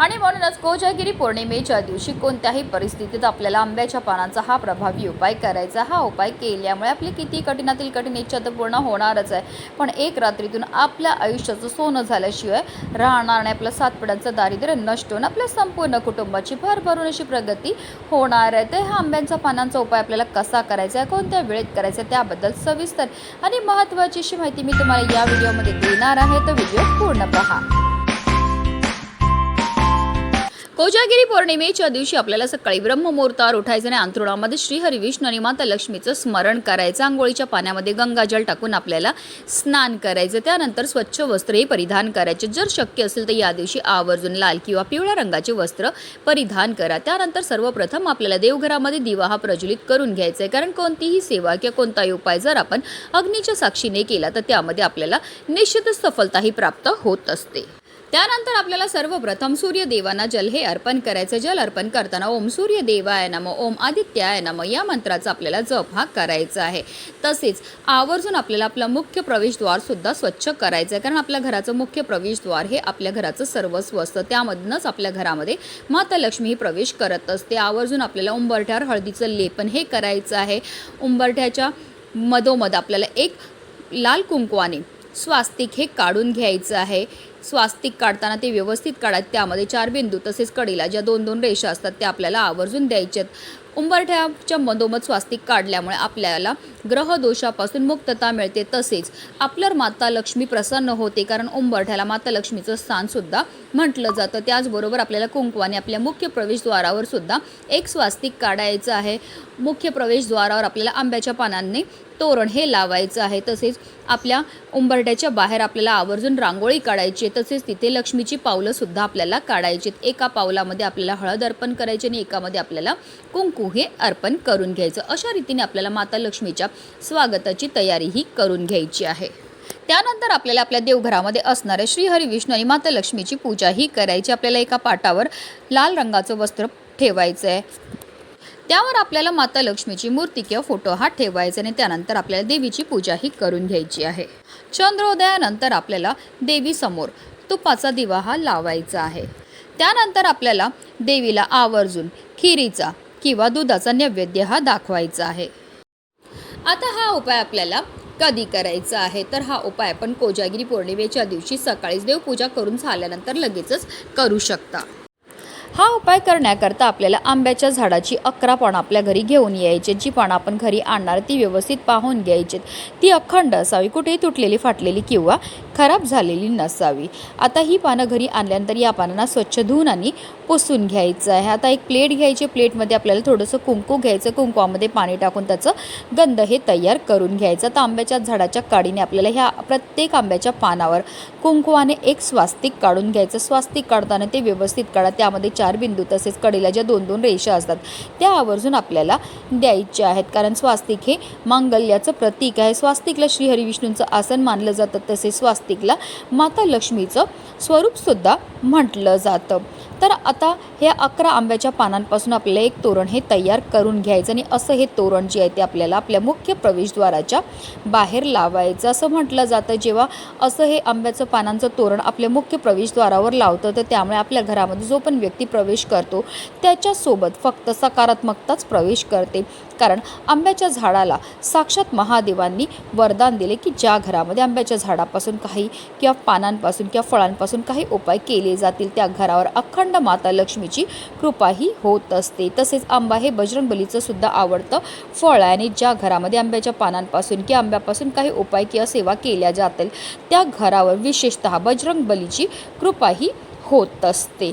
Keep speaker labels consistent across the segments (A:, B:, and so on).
A: आणि म्हणूनच कोजागिरी पौर्णिमेच्या दिवशी कोणत्याही परिस्थितीत आपल्याला आंब्याच्या पानांचा हा प्रभावी उपाय करायचा हा उपाय केल्यामुळे आपली किती कठीणातील कठीण इच्छा तर पूर्ण होणारच आहे. पण एक रात्रीतून आपल्या आयुष्याचं सोनं झाल्याशिवाय राहणार नाही. आपलं सातपड्यांचं दारिद्र्य नष्ट होऊन आपल्या संपूर्ण कुटुंबाची भरभरून अशी प्रगती होणार आहे. तर हा आंब्यांचा पानांचा उपाय आपल्याला कसा करायचा आहे? कोणत्या वेळेत करायचा आहे? त्याबद्दल सविस्तर आणि महत्त्वाची अशी माहिती मी तुम्हाला या व्हिडिओमध्ये देणार आहे. तर व्हिडिओ पूर्ण पहा. कोजागिरी पौर्णिमेच्या दिवशी आपल्याला सकाळी ब्रह्ममुहूर्तावर उठायचं आणि अंतरुणामध्ये श्रीहरी विष्णू आणि माता लक्ष्मीचं स्मरण करायचं. आंघोळीच्या पाण्यामध्ये गंगाजल टाकून आपल्याला स्नान करायचं. त्यानंतर स्वच्छ वस्त्रही परिधान करायचे. जर शक्य असेल तर या दिवशी आवर्जून लाल किंवा पिवळ्या रंगाचे वस्त्र परिधान करा. त्यानंतर सर्वप्रथम आपल्याला देवघरामध्ये दिवा हा प्रज्वलित करून घ्यायचा आहे. कारण कोणतीही सेवा किंवा कोणताही उपाय जर आपण अग्नीच्या साक्षीने केला तर त्यामध्ये आपल्याला निश्चितच सफलताही प्राप्त होत असते. त्यानंतर आपल्याला सर्वप्रथम सूर्यदेवांना जल हे अर्पण करायचं. जल अर्पण करताना ओम सूर्यदेवाय नम ओम आदित्याय नम या मंत्राचा आपल्याला जप हा करायचा आहे. तसेच आवर्जून आपल्याला आपलं मुख्य प्रवेशद्वार सुद्धा स्वच्छ करायचं आहे कारण आपल्या घराचं मुख्य प्रवेशद्वार हे आपल्या घराचं सर्वस्व असतं. त्यामधूनच आपल्या घरामध्ये माता लक्ष्मी ही प्रवेश करत असते. आवर्जून आपल्याला उंबरठ्यावर हळदीचं लेपन हे करायचं आहे. उंबरठ्याच्या मधोमध आपल्याला एक लाल कुंकवाने स्वास्तिक हे काढून घ्यायचं आहे. स्वास्तिक काढताना ते व्यवस्थित काढायत त्यामध्ये चार बिंदू तसेच कडीला ज्या दोन दोन रेषा असतात त्या आपल्याला आवर्जून द्यायच्यात उंबरठ्याच्या मधोमध स्वास्तिक काढल्यामुळे आपल्याला ग्रहदोषापासून मुक्तता मिळते. तसेच आपल्यावर माता लक्ष्मी प्रसन्न होते कारण उंबरठ्याला माता लक्ष्मीचं स्थानसुद्धा म्हटलं जातं. त्याचबरोबर आपल्याला कुंकवाने आपल्या मुख्य प्रवेशद्वारावर सुद्धा एक स्वास्तिक काढायचं आहे. मुख्य प्रवेशद्वारावर आपल्याला आंब्याच्या पानांनी तोरण हे लावायचं आहे. तसेच आपल्या उंबरट्याच्या बाहेर आपल्याला आवर्जून रांगोळी काढायची आहे. तसेच तिथे लक्ष्मीची पावलंसुद्धा आपल्याला काढायची एका पावलामध्ये आपल्याला हळद अर्पण करायची आणि एकामध्ये आपल्याला कुंकू हे अर्पण करून घ्यायचं. अशा रीतीने आपल्याला माता लक्ष्मीच्या स्वागताची तयारीही करून घ्यायची आहे. त्यानंतर आपल्याला आपल्या देवघरामध्ये असणाऱ्या श्रीहरी विष्णू आणि माता लक्ष्मीची पूजाही करायची. आपल्याला एका पाटावर लाल रंगाचं वस्त्र ठेवायचं आहे त्यावर आपल्याला माता लक्ष्मीची मूर्ती किंवा फोटो हा ठेवायचा आणि त्यानंतर आपल्याला देवीची पूजाही करून घ्यायची आहे. चंद्रोदयानंतर आपल्याला देवीसमोर तुपाचा दिवा हा लावायचा आहे. त्यानंतर आपल्याला देवीला आवर्जून खिरीचा किंवा दुधाचा नैवेद्य हा दाखवायचा आहे. आता हा उपाय आपल्याला कधी करायचा आहे? तर हा उपाय आपण कोजागिरी पौर्णिमेच्या दिवशी सकाळीच देवपूजा करून झाल्यानंतर लगेचच करू शकता. हा उपाय करण्याकरता आपल्याला आंब्याच्या झाडाची अकरा पानं आपल्या घरी घेऊन यायची. जी पानं आपण घरी आणणार ती व्यवस्थित पाहून घ्यायची ती अखंड असावी कुठेही तुटलेली फाटलेली किंवा खराब झालेली नसावी. आता ही पानं घरी आणल्यानंतर या पानांना स्वच्छ धुवून आणि पुसून घ्यायचं आहे. आता एक प्लेट घ्यायची. प्लेटमध्ये आपल्याला थोडंसं कुंकू घ्यायचं. कुंकवामध्ये पाणी टाकून त्याचं गंध हे तयार करून घ्यायचं. तर आंब्याच्या झाडाच्या काडीने आपल्याला ह्या प्रत्येक आंब्याच्या पानावर कुंकवाने एक स्वास्तिक काढून घ्यायचं. स्वास्तिक काढताना ते व्यवस्थित काढा. त्यामध्ये चार बिंदू तसेच कडेला ज्या दोन दोन रेषा असतात त्या आवर्जून आपल्याला द्यायच्या आहेत. कारण स्वास्तिक हे मांगल्याचं प्रतीक आहे. स्वास्तिकला श्रीहरिविष्णूंचं आसन मानलं जातं तसेच स्वास्तिकला माता लक्ष्मीचं स्वरूपसुद्धा म्हटलं जातं. तर आता हे अकरा आंब्याच्या पानांपासून आपल्याला एक तोरण हे तयार करून घ्यायचं आणि असं हे तोरण जे आहे ते आपल्याला आपल्या मुख्य प्रवेशद्वाराच्या बाहेर लावायचं. असं म्हटलं जातं. जेव्हा असं हे आंब्याचं पानांचं तोरण आपल्या मुख्य प्रवेशद्वारावर लावतं तर त्यामुळे आपल्या घरामध्ये जो पण व्यक्ती प्रवेश करतो त्याच्यासोबत फक्त सकारात्मकताच प्रवेश करते. कारण आंब्याच्या झाडाला साक्षात महादेवांनी वरदान दिले की ज्या घरामध्ये आंब्याच्या झाडापासून काही किंवा पानांपासून किंवा फळांपासून काही उपाय केले जातील त्या घरावर अखंड माता लक्ष्मीची कृपाही होत असते. तसेच आंबा हे बजरंगबलीचं सुद्धा आवडतं फळ आहे आणि ज्या घरामध्ये आंब्याच्या पानांपासून किंवा आंब्यापासून काही उपाय किंवा सेवा केल्या जातील त्या घरावर विशेषतः बजरंगबलीची कृपाही होत असते.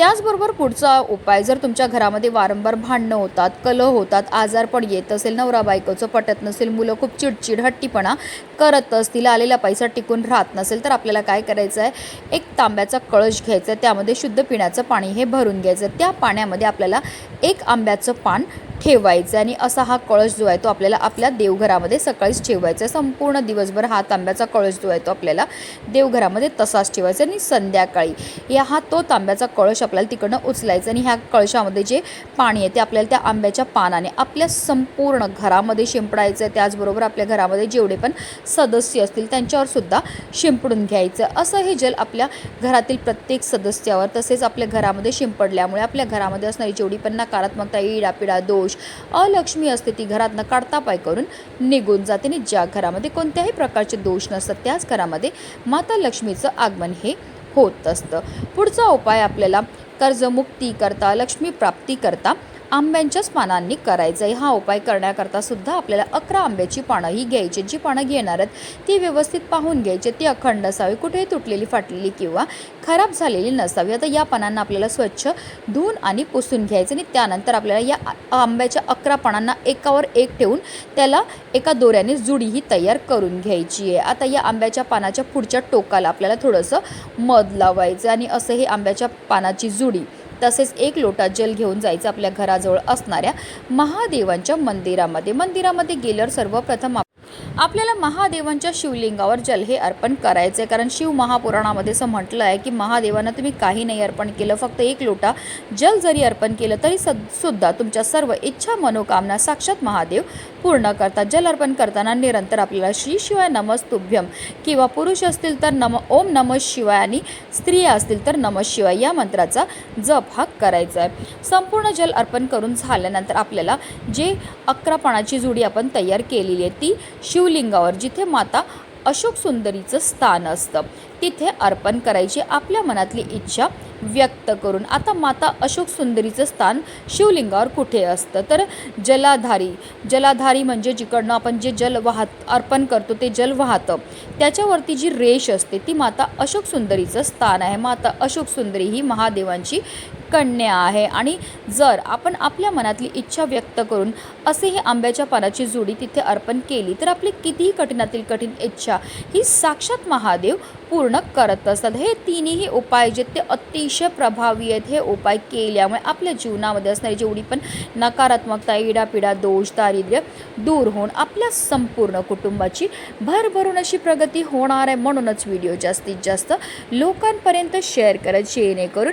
A: त्याचबरोबर पुढचा उपाय जर तुमच्या घरामध्ये वारंवार भांडणं होतात कलह होतात आजारपण येत असेल नवरा बायकोचं पटत नसेल मुलं खूप चिडचिड हट्टीपणा करत असतील आलेला पैसा टिकून राहत नसेल तर आपल्याला काय करायचं आहे? एक तांब्याचा कळश घ्यायचा आहे त्यामध्ये शुद्ध पिण्याचं पाणी हे भरून घ्यायचं त्या पाण्यामध्ये आपल्याला एक आंब्याचं पान ठेवायचं आणि असा हा कळश जो आहे तो आपल्याला आपल्या देवघरामध्ये सकाळीच ठेवायचा आहे. संपूर्ण दिवसभर हा तांब्याचा कळश जो आहे तो आपल्याला देवघरामध्ये तसाच ठेवायचा आणि संध्याकाळी या हा तो तांब्याचा कळश आपल्याला तिकडनं उचलायचा आणि ह्या कळशामध्ये जे पाणी आहे ते आपल्याला त्या आंब्याच्या पानाने आपल्या संपूर्ण घरामध्ये शिंपडायचं आहे. त्याचबरोबर आपल्या घरामध्ये जेवढे पण सदस्य असतील त्यांच्यावर सुद्धा शिंपडून घ्यायचं असं हे जल आपल्या घरातील प्रत्येक सदस्यावर तसेच आपल्या घरामध्ये शिंपडल्यामुळे आपल्या घरामध्ये असणारी जेवढी पण नकारात्मकता इडापिडा दोष अलक्ष्मी असते ती घरात न काढता पाय करून निघून जाते. आणि ज्या घरामध्ये कोणत्याही प्रकारचे दोष नसतात त्याच घरामध्ये माता लक्ष्मीचं आगमन हे होत असतं. पुढचा उपाय आपल्याला कर्जमुक्ती करता लक्ष्मी प्राप्ती करता आंब्यांच्याच पानांनी करायचं आहे हा उपाय करण्याकरता सुद्धा आपल्याला अकरा आंब्याची पानं ही घ्यायची. जी पानं घेणार आहेत ती व्यवस्थित पाहून घ्यायची. ती अखंड असावी. कुठेही तुटलेली फाटलेली किंवा खराब झालेली नसावी. आता या पानांना आपल्याला स्वच्छ धुवून आणि पुसून घ्यायचं आणि त्यानंतर आपल्याला या आंब्याच्या अकरा पानांना एकावर एक ठेवून त्याला एका दोऱ्याने जुडी ही तयार करून घ्यायची आहे. आता या आंब्याच्या पानाच्या पुढच्या टोकाला आपल्याला थोडंसं मध लावायचं आणि असं हे आंब्याच्या पानाची जुडी तसेच एक लोटा जल घेऊन जायचं आपल्या घराजवळ असणाऱ्या महादेवांच्या मंदिरामध्ये. मंदिरामध्ये गेल्यावर सर्वप्रथम आपल्याला महादेवांच्या शिवलिंगावर जल हे अर्पण करायचं आहे कारण शिव महापुराणामध्ये असं म्हटलं आहे की महादेवांना तुम्ही काही नाही अर्पण केलं फक्त एक लोटा जल जरी अर्पण केलं तरी सुद्धा तुमच्या सर्व इच्छा मनोकामना साक्षात महादेव पूर्ण करतात. जल अर्पण करताना निरंतर आपल्याला श्री शिवाय नमस्तुभ्यम किंवा पुरुष असतील तर नम ओम नम शिवाय आणि स्त्रिया असतील तर नम शिवाय या मंत्राचा जप हा करायचा आहे संपूर्ण जल अर्पण करून झाल्यानंतर आपल्याला जे अकरा पानाची जुडी आपण तयार केलेली आहे ती शिवलिंगावर जिथे माता अशोक सुंदरीचं स्थान असतं. तिथे अर्पण करायची आपल्या मनातली इच्छा व्यक्त करून आता माता अशोक सुंदरीचं स्थान शिवलिंगावर कुठे असतं? तर जलाधारी जलाधारी म्हणजे जिकडनं आपण जे जल वाहत अर्पण करतो ते जल वाहतं. त्याच्यावरती जी रेष असते ती माता अशोक सुंदरीचं स्थान आहे. माता अशोक सुंदरी ही महादेवांची कन्या आहे. आणि जर आपण आपल्या मनातली इच्छा व्यक्त करून असे हे आंब्याच्या पानाची जोडी तिथे अर्पण केली तर आपली कितीही कठीणातील कठीण इच्छा ही साक्षात महादेव पूर्ण करत असतात. हे तिन्ही उपाय जे ते अतिशय प्रभावी आहेत हे उपाय केल्यामुळे आपल्या जीवनामध्ये असणारी जेवढी पण नकारात्मकता इडापिडा दोष दारिद्र्य दूर होऊन आपल्या संपूर्ण कुटुंबाची भरभरून अशी प्रगती होणार आहे म्हणूनच व्हिडिओ जास्तीत जास्त लोकांपर्यंत शेअर करत जेणेकरून